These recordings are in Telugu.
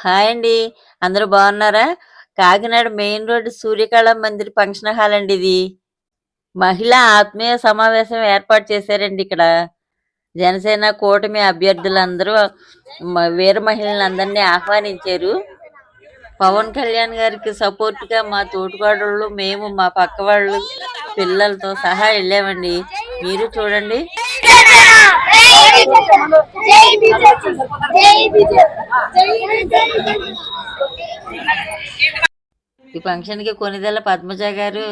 హాయ్ అండి. అందరూ బాగున్నారా? Kakinada main road Suryakala Mandir function hall అండి ఇది. మహిళా ఆత్మీయ సమావేశం ఏర్పాటు చేశారండి ఇక్కడ. జనసేన కూటమి అభ్యర్థులందరూ మ వీర మహిళలందరినీ ఆహ్వానించారు. పవన్ కళ్యాణ్ గారికి సపోర్ట్‌గా మా తోటికోడళ్ళు, మేము, మా పక్క వాళ్ళు, పిల్లలతో సహా వెళ్ళామండి మీరు చూడండి. ఈ ఫంక్షన్‌కి కొనిదెల పద్మజ గారు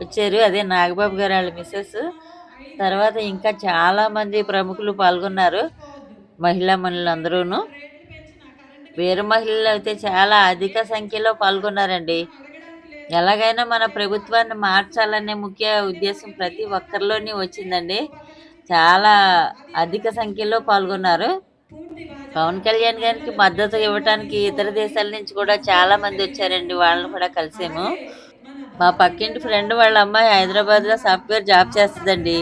వచ్చారు. అదే నాగబాబు గారు వాళ్ళ మిస్సెస్ తర్వాత ఇంకా చాలా మంది ప్రముఖులు పాల్గొన్నారు. మహిళా మణులందరూను. వీర అయితే చాలా అధిక సంఖ్యలో పాల్గొన్నారండి. ఎలాగైనా మన ప్రభుత్వాన్ని మార్చాలనే ముఖ్య ఉద్దేశం ప్రతి ఒక్కరిలోని వచ్చిందండి. చాలా అధిక సంఖ్యలో పాల్గొన్నారు. పవన్ కళ్యాణ్ గారికి మద్దతు ఇవ్వటానికి ఇతర దేశాల నుంచి కూడా చాలా మంది వచ్చారండి. వాళ్ళని కూడా కలిసాము. మా పక్కింటి ఫ్రెండ్ వాళ్ళ అమ్మాయి హైదరాబాద్‌లో సాఫ్ట్‌వేర్ జాబ్ చేస్తుందండి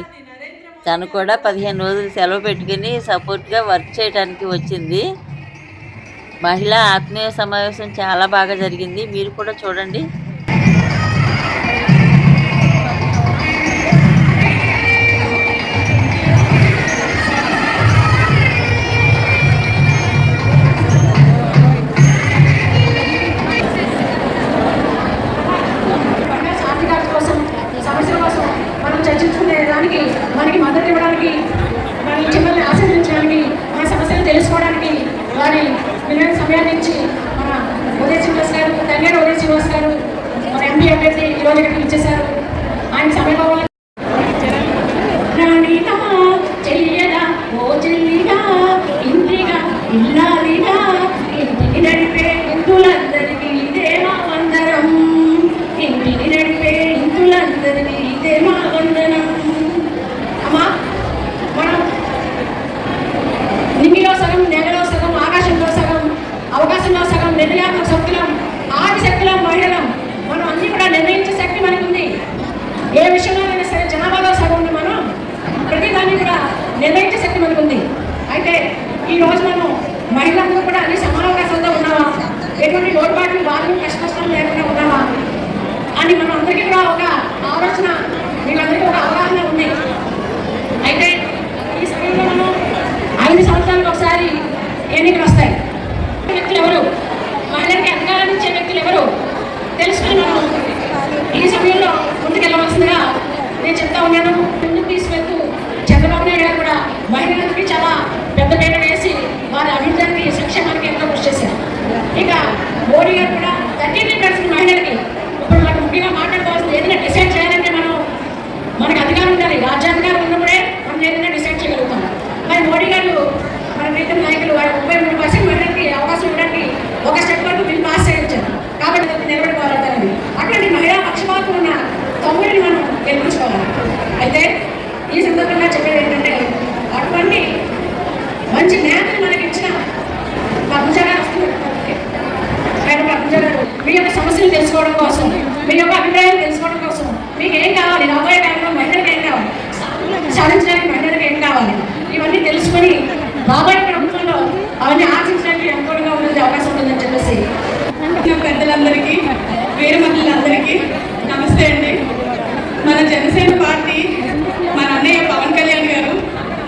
తను కూడా 15 రోజులు సెలవు పెట్టుకుని సపోర్ట్‌గా వర్క్ చేయటానికి వచ్చింది. మహిళా ఆత్మీయ సమావేశం చాలా బాగా జరిగింది. మీరు కూడా చూడండి. తెలుసుకున్నాను. ఈ సమయంలో ముందుకెళ్ళవలసిందిగా నేను చెప్తా ఉన్నాను. ముందుకు తీసుకెళ్తూ చంద్రబాబు నాయుడు గారు కూడా మహిళలకి చాలా పెద్ద పేట వేసి వారి అభివృద్ధికి సంక్షేమానికి ఎంతో కృషి చేశారు. ఇక మోడీ గారు కూడా థర్టీ త్రీ పర్సెంట్ మహిళలకి ఇప్పుడు మనకు ముఖ్యంగా మాట్లాడుకోవాల్సింది ఏదైనా డిసైడ్ చేయాలంటే మనం మనకు అధికారం ఉండాలి. రాజ్యాధికారం ఉన్నప్పుడే మనం ఏదైనా డిసైడ్ చేయగలుగుతాం. మరి మోడీ గారు మన ప్రీతం నాయకులు వారి ముప్పై మూడు పర్సెంట్ మహిళలకి అవకాశం ఇవ్వడానికి ఒక స్టెప్ వరకు బిల్ పాస్ చేయించారు కాబట్టి అది నిలబెట్టుకోవాలంటారండి అట్లాంటి మహిళా పక్షపాతం ఉన్న తొమ్మిదిని మనం గెలిపించుకోవాలి అయితే ఈ సందర్భంగా చెప్పేది ఏంటంటే అటువంటి మంచి నేతలు మనకి ఇచ్చిన పద్మజ గారు వస్తున్నారు మేడం పద్మజ గారు మీ యొక్క సమస్యలు తెలుసుకోవడం కోసం మీ యొక్క అభిప్రాయాలు తెలుసుకోవడం కోసం మీకు ఏం కావాలి రాబోయే టైంలో మహిళలకు ఏం కావాలి సాధించడానికి మహిళలకు ఏం కావాలి ఇవన్నీ తెలుసుకొని రాబోయే ప్రభుత్వంలో అవన్నీ ఆశించడానికి అనుకూలంగా ఉండే అవకాశం ఉంటుందని చెప్పేసి నా పెద్దలందరికీ వీర మహిళలందరికీ నమస్తే అండి మన జనసేన పార్టీ మన అన్నయ్య పవన్ కళ్యాణ్ గారు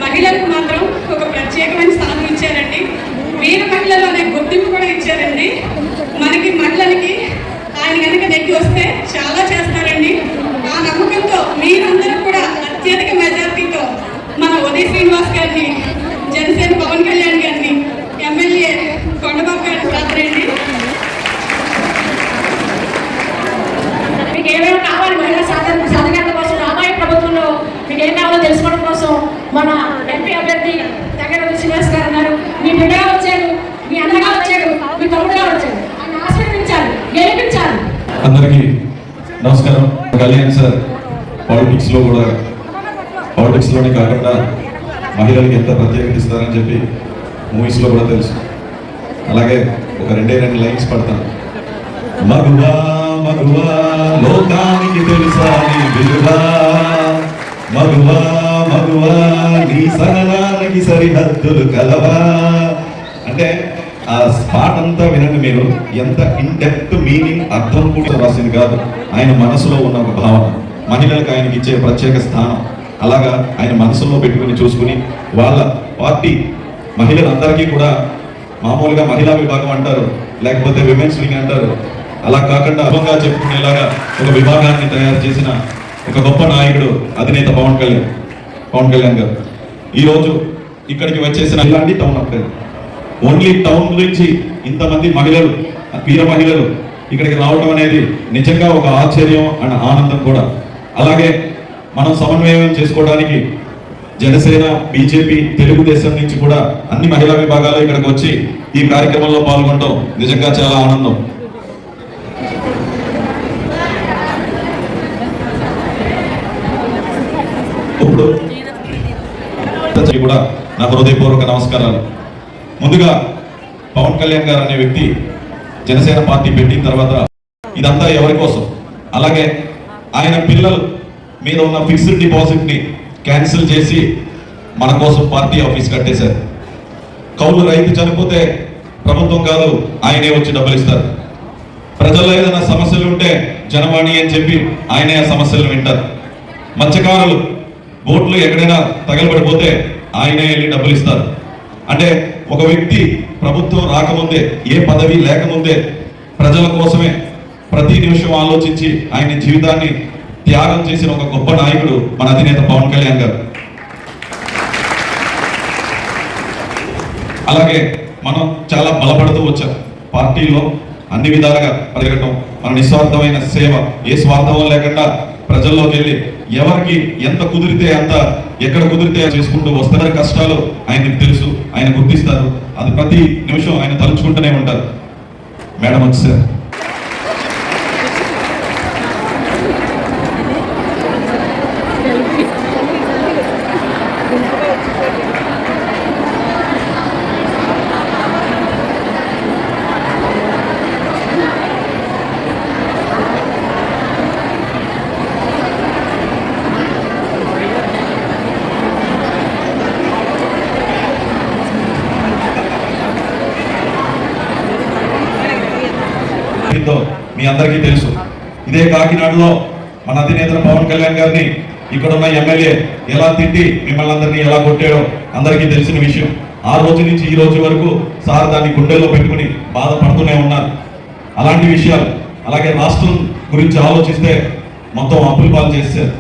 మహిళలకు మాత్రం ఒక ప్రత్యేకమైన స్థానం ఇచ్చారండి వీర మహిళలు అనే గుర్తింపు కూడా ఇచ్చారండి మనకి మహిళలకి ఆయన కనుక నెక్కి వస్తే చాలా చేస్తారండి ఆ నమ్మకంతో మీరందరూ కూడా అత్యధిక మెజార్టీతో మన ఉదయ్ శ్రీనివాస్ గారిని జనసేన పవన్ కళ్యాణ్ గారిని ఎమ్మెల్యే కొండబాబు గారిని రాత్రండి మీకు ఏమేమి కావాలి మహిళా సాధన సాధికారత కోసం రాబోయే ప్రభుత్వంలో మీకు ఏం కావాలో తెలుసుకోవడం కోసం మన ఎంపీ అభ్యర్థి తగ్గడ శ్రీనివాస్ గారు ఉన్నారు మీ బిడ్డగా వచ్చారు మీ అన్నగా వచ్చారు మీ తమ్ముడుగా వచ్చారు ఆయన ఆశీర్వదించాలి గెలిపించాలి అందరికీ నమస్కారం. కళ్యాణ్ సార్ పాలిటిక్స్లో కూడా పాలిటిక్స్లోనే కాకుండా మహిళలకు ఎంత ప్రత్యేకత ఇస్తారని చెప్పి మూవీస్లో కూడా తెలుసు. అలాగే ఒక రెండే రెండు లైన్స్ పడతాను. మగువా మగువా లోకానికి తెలుసా నీ విలువా మగువా మగువా నీ సహనానికి సరిహద్దులు కలవా. అంటే ఆ పాట అంతా వినండి మీరు. ఎంత ఇన్ డెప్త్ మీనింగ్ అర్థం కూడా రాసింది కాదు. ఆయన మనసులో ఉన్న ఒక భావన. మహిళలకు ఆయనకి ఇచ్చే ప్రత్యేక స్థానం. అలాగా ఆయన మనసులో పెట్టుకుని చూసుకుని వాళ్ళ పార్టీ మహిళలందరికీ కూడా మామూలుగా మహిళా విభాగం అంటారు. లేకపోతే విమెన్స్ వింగ్ అంటారు. అలా కాకుండా అర్థంగా చెప్పుకునేలాగా ఒక విభాగాన్ని తయారు చేసిన ఒక గొప్ప నాయకుడు అధినేత పవన్ కళ్యాణ్. పవన్ కళ్యాణ్ గారు. ఈరోజు ఇక్కడికి వచ్చేసిన ఇలాంటి టౌన్ అప్పుడు ఓన్లీ టౌన్ గురించి ఇంతమంది మహిళలు వీర మహిళలు ఇక్కడికి రావడం అనేది నిజంగా ఒక ఆశ్చర్యం అండ్ ఆనందం కూడా. అలాగే మనం సమన్వయం చేసుకోవడానికి జనసేన బీజేపీ తెలుగుదేశం నుంచి కూడా అన్ని మహిళా విభాగాలు ఇక్కడికి వచ్చి ఈ కార్యక్రమంలో పాల్గొనడం నిజంగా చాలా ఆనందం. ఇప్పుడు కూడా నా హృదయపూర్వక నమస్కారాలు. ముందుగా పవన్ కళ్యాణ్ గారు అనే వ్యక్తి జనసేన పార్టీ పెట్టిన తర్వాత ఇదంతా ఎవరి కోసం? అలాగే ఆయన పిల్లలు మీద ఉన్న ఫిక్స్డ్ డిపాజిట్ని క్యాన్సిల్ చేసి మన కోసం పార్టీ ఆఫీస్ కట్టేశారు. కౌలు రైతు చనిపోతే ప్రభుత్వం కాదు ఆయనే వచ్చి డబ్బులు ఇస్తారు. ప్రజల్లో ఏదైనా సమస్యలు ఉంటే జనవాణి అని చెప్పి ఆయనే ఆ సమస్యలు వింటారు. మత్స్యకారులు బోట్లు ఎక్కడైనా తగలబడిపోతే ఆయనే వెళ్ళి డబ్బులు ఇస్తారు. అంటే ఒక వ్యక్తి ప్రభుత్వం రాకముందే ఏ పదవి లేకముందే ప్రజల కోసమే ప్రతి నిమిషం ఆలోచించి ఆయన జీవితాన్ని త్యాగం చేసిన ఒక గొప్ప నాయకుడు మన అధినేత పవన్ కళ్యాణ్ గారు. అలాగే మనం చాలా బలపడుతూ వచ్చాం. పార్టీలో అన్ని విధాలుగా పెరగటం మన నిస్వార్థమైన సేవ. ఏ స్వార్థం లేకుండా ప్రజల్లోకి వెళ్ళి ఎవరికి ఎంత కుదిరితే అంత ఎక్కడ కుదిరితే చేసుకుంటూ వస్తారు కష్టాలు ఆయనకు తెలుసు ఆయన గుర్తిస్తారు. అది ప్రతి నిమిషం ఆయన తలుచుకుంటూనే ఉంటారు. మేడం వచ్చారు ఏందో మీ అందరికీ తెలుసు. ఇదే కాకినాడలో మన అధినేత పవన్ కళ్యాణ్ గారిని ఇక్కడ ఉన్న ఎమ్మెల్యే ఎలా తిట్టి మిమ్మల్ని అందరినీ ఎలా కొట్టాడో అందరికీ తెలిసిన విషయం. ఆ రోజు నుంచి ఈ రోజు వరకు సార్ దాన్ని గుండెల్లో పెట్టుకుని బాధపడుతూనే ఉన్నారు. అలాంటి విషయాలు అలాగే రాష్ట్రం గురించి ఆలోచిస్తే మొత్తం అప్పుల పాలు చేశారు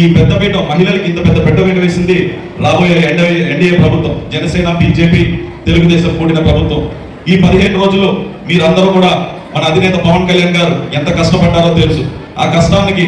ఈ పెద్దపీట మహిళలకి ఇంత పెద్ద పెద్దపీట వేసింది రాబోయే ఎన్డీఏ ఎన్డీఏ ప్రభుత్వం జనసేన బీజేపీ తెలుగుదేశం కూడిన ప్రభుత్వం. ఈ పదిహేను రోజులు మీరందరూ కూడా మన అధినేత పవన్ కళ్యాణ్ గారు ఎంత కష్టపడ్డారో తెలుసు. ఆ కష్టానికి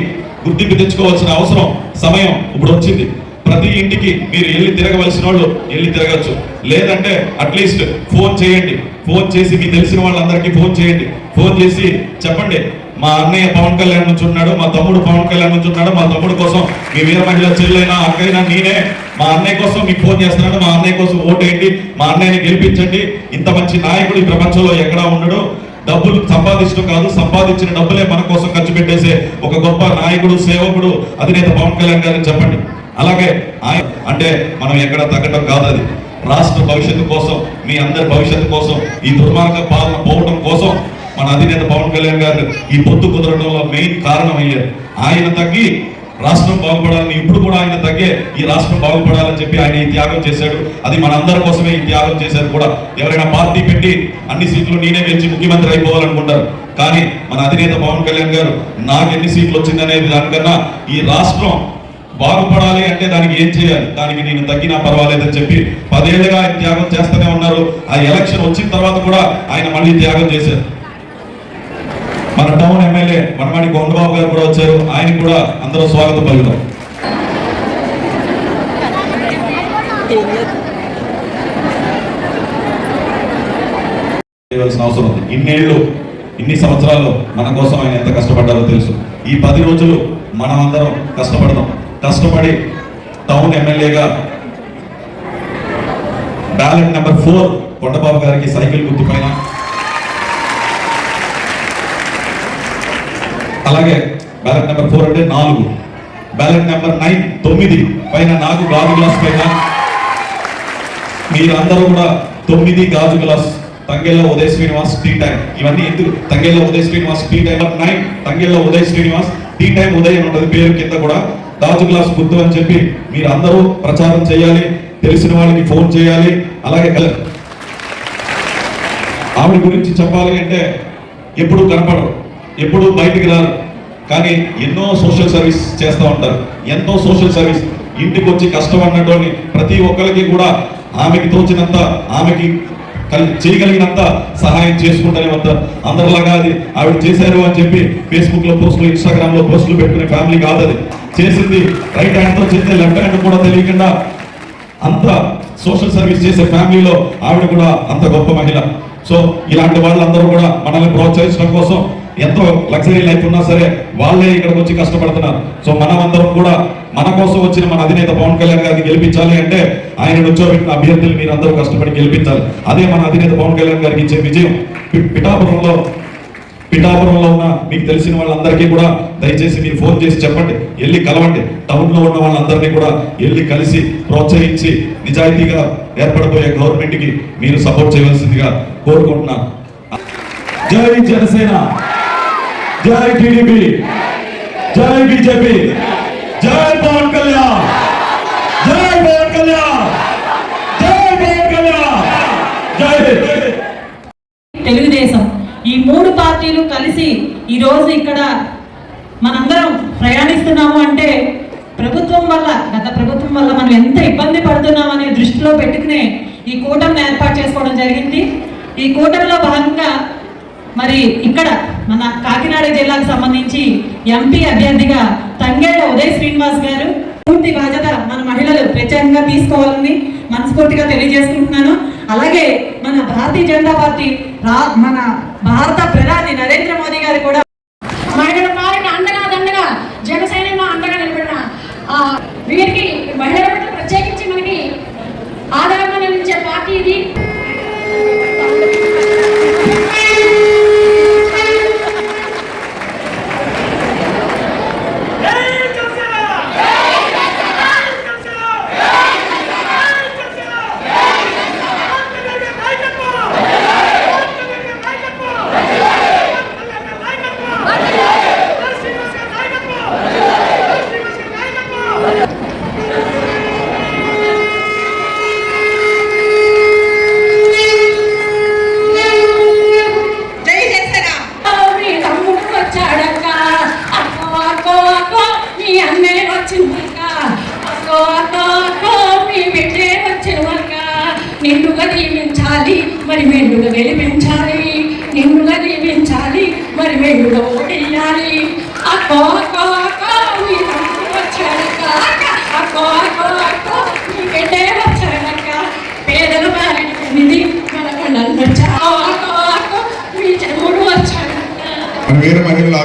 గుర్తింపు తెచ్చుకోవాల్సిన అవసరం సమయం ఇప్పుడు వచ్చింది. ప్రతి ఇంటికి మీరు వెళ్ళి తిరగవలసిన వాళ్ళు వెళ్ళి తిరగచ్చు. లేదంటే అట్లీస్ట్ ఫోన్ చేయండి. ఫోన్ చేసి మీకు తెలిసిన వాళ్ళందరికీ ఫోన్ చేయండి. ఫోన్ చేసి చెప్పండి. మా అన్నయ్య పవన్ కళ్యాణ్ నుంచి ఉన్నాడు మా తమ్ముడు పవన్ కళ్యాణ్ నుంచి ఉన్నాడు మా తమ్ముడు కోసం మీ వీర మహిళ చెల్లైనా అక్కైనా నేనే మా అన్నయ్య కోసం మీకు ఫోన్ చేస్తున్నాడు మా అన్నయ్య కోసం ఓటేయండి మా అన్నయ్యని గెలిపించండి. ఇంత మంచి నాయకుడు ఈ ప్రపంచంలో ఎక్కడా ఉండడు. డబ్బులు సంపాదించడం కాదు సంపాదించిన డబ్బులే మన కోసం ఖర్చు పెట్టేసే ఒక గొప్ప నాయకుడు సేవకుడు అధినేత పవన్ కళ్యాణ్ గారిని చెప్పండి. అలాగే ఆయన అంటే మనం ఎక్కడ తగ్గడం కాదు అది. రాష్ట్ర భవిష్యత్తు కోసం మీ అందరి భవిష్యత్తు కోసం ఈ దుర్మార్గ పాలన పోవడం కోసం మన అధినేత పవన్ కళ్యాణ్ గారు ఈ పొత్తు కుదరడంలో మెయిన్ కారణం అయ్యారు ఆయన తగ్గి రాష్ట్రం బాగుపడాలని ఇప్పుడు కూడా ఆయన తగ్గి ఈ రాష్ట్రం బాగుపడాలని చెప్పి ఆయన ఈ త్యాగం చేశాడు. అది మనందరి కోసమే ఈ త్యాగం చేశారు కూడా. ఎవరైనా పార్టీ పెట్టి అన్ని సీట్లు నేనే గెలిచి ముఖ్యమంత్రి అయిపోవాలనుకుంటారు. కానీ మన అధినేత పవన్ కళ్యాణ్ గారు నాకు ఎన్ని సీట్లు వచ్చిందనేది దానికన్నా ఈ రాష్ట్రం బాగుపడాలి అంటే దానికి ఏం చేయాలి? దానికి నేను తగ్గినా పర్వాలేదని చెప్పి పదేళ్ళుగా ఆయన త్యాగం చేస్తూనే ఉన్నారు. ఆ ఎలక్షన్ వచ్చిన తర్వాత కూడా ఆయన మళ్ళీ త్యాగం చేశారు. మన టౌన్ ఎమ్మెల్యే మనమాడి కొండబాబు గారు కూడా వచ్చారు. ఆయన కూడా అందరూ స్వాగతం పలుకుతాం. అవసరం ఉంది. ఇన్నేళ్ళు ఇన్ని సంవత్సరాలు మన కోసం ఆయన ఎంత కష్టపడ్డారో తెలుసు. ఈ పది రోజులు మనం అందరం కష్టపడదాం. కష్టపడి టౌన్ ఎమ్మెల్యేగా బ్యాలెట్ నెంబర్ ఫోర్ కొండబాబు గారికి సైకిల్ గుర్తు పైన. అలాగే బ్యాలెట్ నెంబర్ ఫోర్ అంటే నాలుగు. బ్యాలెట్ నెంబర్ నైన్ తొమ్మిది. పైన నాకు గాజు గ్లాస్ పైన మీరందరూ కూడా తొమ్మిది గాజు glass Tangella Uday Srinivas tea time. ఇవన్నీ ఎందుకు? Tangella Uday Srinivas tea time. Nine. Tangella Uday Srinivas tea time Uday అని ఉంటుంది పేరు కింద కూడా. గాజు గ్లాస్ గుర్తు అని చెప్పి మీరు అందరూ ప్రచారం చేయాలి. తెలిసిన వాళ్ళకి ఫోన్ చేయాలి. అలాగే కల- ఆవిడ గురించి చెప్పాలి అంటే ఎప్పుడు కనపడరు. ఎప్పుడు బయటికి రారు. కానీ ఎన్నో సోషల్ సర్వీస్ చేస్తూ ఉంటారు. ఎంతో సోషల్ సర్వీస్ ఇంటికి వచ్చి కష్టం అన్నటువంటి ప్రతి ఒక్కరికి కూడా ఆమెకి తోచినంత ఆమెకి చేయగలిగినంత సహాయం చేసుకుంటానే వద్ద. అందరిలాగా అది ఆవిడ చేశారు అని చెప్పి ఫేస్బుక్లో పోస్టులు ఇన్స్టాగ్రామ్లో పోస్టులు పెట్టుకునే ఫ్యామిలీ కాదు అది. చేసింది రైట్ హ్యాండ్తో చేస్తే లెఫ్ట్ హ్యాండ్ కూడా తెలియకుండా అంత సోషల్ సర్వీస్ చేసే ఫ్యామిలీలో ఆవిడ కూడా అంత గొప్ప మహిళ. సో ఇలాంటి వాళ్ళందరూ కూడా మనల్ని ప్రోత్సహించడం కోసం ఎంతో లగ్జరీ లైఫ్ ఉన్నా సరే వాళ్ళే ఇక్కడికి వచ్చి కష్టపడుతున్నారు. సో మనమందరం కూడా మన కోసం వచ్చిన మన అధినేత పవన్ కళ్యాణ్ గారిని గెలిపించాలి అంటే ఆయన నుంచోబెట్టిన అభ్యర్థులు మీరు అందరూ కష్టపడి గెలిపించాలి. అదే మన అధినేత పవన్ కళ్యాణ్ గారికి ఇచ్చే విజయం. పిఠాపురంలో పిఠాపురంలో ఉన్న మీకు తెలిసిన వాళ్ళందరికీ కూడా దయచేసి మీరు ఫోన్ చేసి చెప్పండి. వెళ్ళి కలవండి. టౌన్లో ఉన్న వాళ్ళందరినీ కూడా వెళ్ళి కలిసి ప్రోత్సహించి నిజాయితీగా ఏర్పడబోయే గవర్నమెంట్కి మీరు సపోర్ట్ చేయవలసిందిగా కోరుకుంటున్నాను జై జనసేన. జై టీడీపీ. జై బీజేపీ. జై పవన్ కళ్యాణ్! జై పవన్ కళ్యాణ్! జై పవన్ కళ్యాణ్! జై తెలుగుదేశం. ఈ మూడు పార్టీలు కలిసి ఈరోజు ఇక్కడ మనందరం ప్రయాణిస్తున్నాము అంటే ప్రభుత్వం వల్ల గత ప్రభుత్వం వల్ల మనం ఎంత ఇబ్బంది పడుతున్నాం అనే దృష్టిలో పెట్టుకునే ఈ కూటమిని ఏర్పాటు చేసుకోవడం జరిగింది. ఈ కూటమిలో భాగంగా మరి ఇక్కడ మన కాకినాడ జిల్లాకు సంబంధించి ఎంపీ అభ్యర్థిగా తంగేళ్ళ ఉదయ్ శ్రీనివాస్ గారు పూర్తి బాధ్యత మన మహిళలు ప్రత్యేకంగా తీసుకోవాలని మనస్ఫూర్తిగా తెలియజేసుకుంటున్నాను. అలాగే మన భారతీయ జనతా పార్టీ మన భారత ప్రధాని నరేంద్ర మోదీ గారు కూడా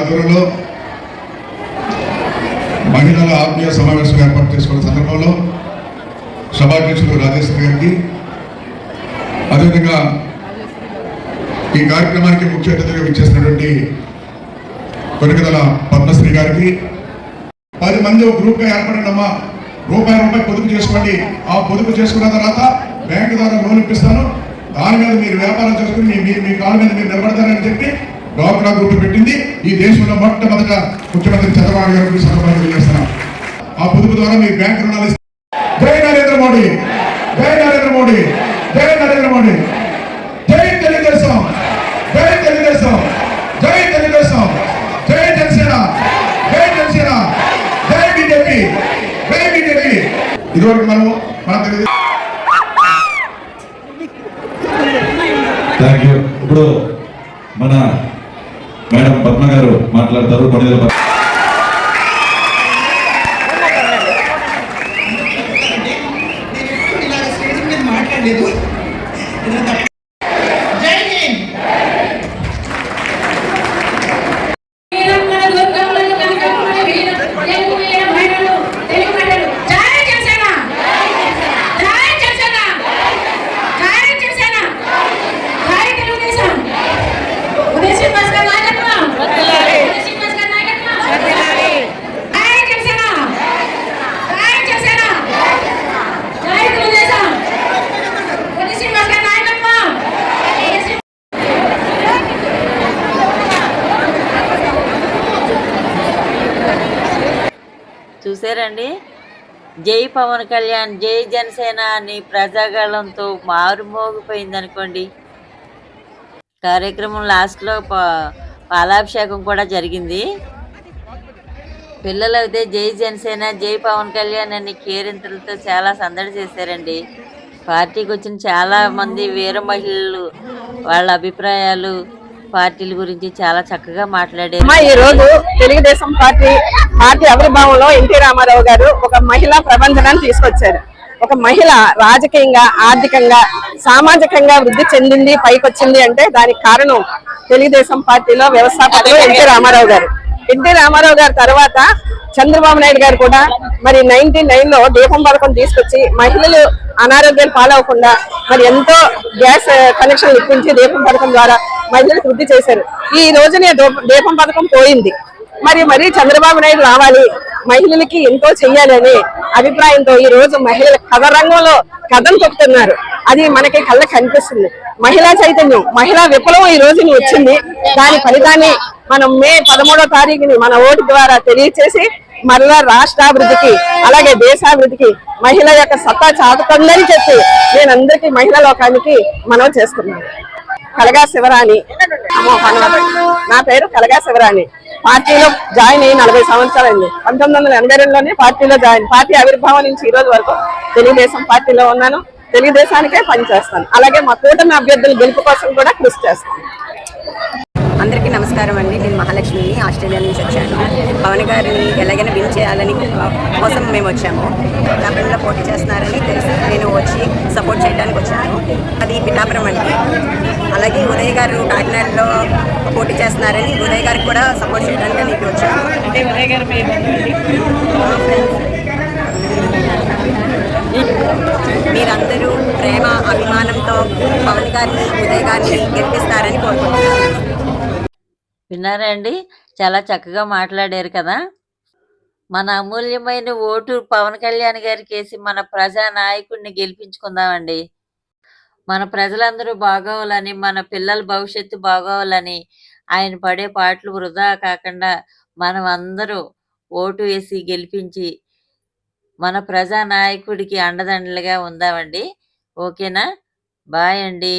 ఆధ్వర్యంలో మహిళల ఆత్మీయ సమావేశం ఏర్పాటు చేసుకున్న సందర్భంలో సభాధ్యక్షులు రాజేష్ గారికి అదేవిధంగా ఈ కార్యక్రమానికి ముఖ్య అతిథిగా విచ్చేసినటువంటి కొనికదల పద్మశ్రీ గారికి పది మంది ఒక గ్రూప్గా ఏర్పడండమ్మా రూపాయి రూపాయి పొదుపు చేసుకోండి. ఆ పొదుపు చేసుకున్న తర్వాత బ్యాంకు ద్వారా లోన్ ఇప్పిస్తాను. దాని మీద మీరు వ్యాపారం చేసుకుని మీ మీ- మీ కాళ్ళ మీద మీరు నిలబడతారని చెప్పి డోక్రా గ్రూప్ పెట్టింది. ఈ దేశంలో మొట్టమొదట ముఖ్యమంత్రి చంద్రబాబు గారికి సందర్భంగా తెలియజేస్తున్నాం ఆ పొదుపు ద్వారా మీ బ్యాంక్ రుణాలు జై నరేంద్ర మోడీ! జై నరేంద్ర మోడీ! జై నరేంద్ర మోడీ! జై తెలుగుదేశం! జై తెలుగుదేశం! జై తెలుగుదేశం! జై జనసేన! జై జనసేన! జై బీజేపీ! జై బీజేపీ! ఇదివరకు మనము మన తెలుగు థ్యాంక్ యూ ఇప్పుడు మన మేడం పద్మ గారు మాట్లాడతారు కొనిదెల మాట్లాడలేదు ఏదో తప్పు. జై హింద్ వీరమ్మల దుర్గమ్మల కనకమ్మల వీర తెలుగు వీర మహిళలు తెలుగు మహిళలు జై జనసేన జై జనసేన జై జనసేన జై తెలుగుదేశం ఉదయ్ శ్రీనివాస్ గారి నాయకత్వం ఉదయ్ శ్రీనివాస్ గారి నాయకత్వం చూసారండి? జై పవన్ కళ్యాణ్ జై జనసేన అని ప్రజాగళంతో మారుమోగిపోయింది అనుకోండి కార్యక్రమం లాస్ట్లో పా పాలాభిషేకం కూడా జరిగింది. పిల్లలు అయితే జై జనసేన జై పవన్ కళ్యాణ్ అని కేరింతలతో చాలా సందడి చేశారండి. పార్టీకి వచ్చిన చాలా మంది వీర మహిళలు వాళ్ళ అభిప్రాయాలు పార్టీల గురించి చాలా చక్కగా మాట్లాడారు. ఈరోజు తెలుగుదేశం పార్టీ పార్టీ ఆవిర్భావంలో ఎన్టీ రామారావు గారు ఒక మహిళా ప్రబంధనాన్ని తీసుకొచ్చారు. ఒక మహిళ రాజకీయంగా ఆర్థికంగా సామాజికంగా వృద్ధి చెందింది పైకొచ్చింది అంటే దానికి కారణం తెలుగుదేశం పార్టీలో వ్యవస్థాపకులు ఎన్టీ రామారావు గారు. ఎన్టీ రామారావు గారి తర్వాత చంద్రబాబు నాయుడు గారు కూడా మరి నైన్టీ నైన్లో దీపం పథకం తీసుకొచ్చి మహిళలు అనారోగ్యాలు పాలవకుండా మరి ఎంతో గ్యాస్ కనెక్షన్ ఇప్పించి దీపం పథకం ద్వారా మహిళలకు వృద్ధి చేశారు. ఈ రోజునే దీపం పథకం పోయింది. మరి మరి చంద్రబాబు నాయుడు రావాలి. మహిళలకి ఎంతో చెయ్యాలని అభిప్రాయంతో ఈ రోజు మహిళల కథ రంగంలో కథం తొక్కుతున్నారు. అది మనకి కళ్ళకి కనిపిస్తుంది. మహిళా చైతన్యం మహిళా విప్లవం ఈ రోజుని వచ్చింది. దాని ఫలితాన్ని మనం మే పదమూడో తారీఖుని మన ఓటు ద్వారా తెలియచేసి మరలా రాష్ట్రాభివృద్ధికి అలాగే దేశాభివృద్ధికి మహిళ యొక్క సత్తా చాటుతుందని చెప్పి నేను అందరికీ మహిళా లోకానికి మనం చేస్తున్నాను. కలగా శివరాణి. నా పేరు కలగా శివరాణి. పార్టీలో జాయిన్ అయ్యి నలభై సంవత్సరాలైంది. పంతొమ్మిది వందల ఎనభై రెండులోనే పార్టీలో జాయిన్. పార్టీ ఆవిర్భావం నుంచి ఈ రోజు వరకు తెలుగుదేశం పార్టీలో ఉన్నాను. తెలుగుదేశానికే పనిచేస్తాను అలాగే మా కూటమి అభ్యర్థుల గెలుపు కోసం కూడా కృషి చేస్తాను. అందరికీ నమస్కారం అండి. నేను మహాలక్ష్మిని ఆస్ట్రేలియా నుంచి వచ్చాను. పవన్ గారిని ఎలాగైనా విన్ చేయాలని కోసం మేము వచ్చాము. పిల్లలు పోటీ చేస్తున్నారని తెలిసి. నేను వచ్చి సపోర్ట్ చేయడానికి వచ్చాను. అది పిఠాపురం అండి. అలాగే ఉదయ్ గారు కాకినాడలో పోటీ చేస్తున్నారని ఉదయ్ గారికి కూడా సపోర్ట్ చేయడానికి ఇక్కడ వచ్చాను. అంటే ఉదయ్ గారు మీరందరూ ప్రేమ అభిమానంతో పవన్ గారిని ఉదయ్ గారిని గెలిపిస్తారని కోరుకుంటున్నాను. విన్నారా అండి? చాలా చక్కగా మాట్లాడారు కదా? మన అమూల్యమైన ఓటు పవన్ కళ్యాణ్ గారికి వేసి మన ప్రజా నాయకుడిని గెలిపించుకుందామండి. మన ప్రజలందరూ బాగోవాలని మన పిల్లల భవిష్యత్తు బాగోవాలని ఆయన పడే పాటలు వృధా కాకుండా మనం అందరూ ఓటు వేసి గెలిపించి మన ప్రజా నాయకుడికి అండదండలుగా ఉందామండి. ఓకేనా? బాయ్ అండి.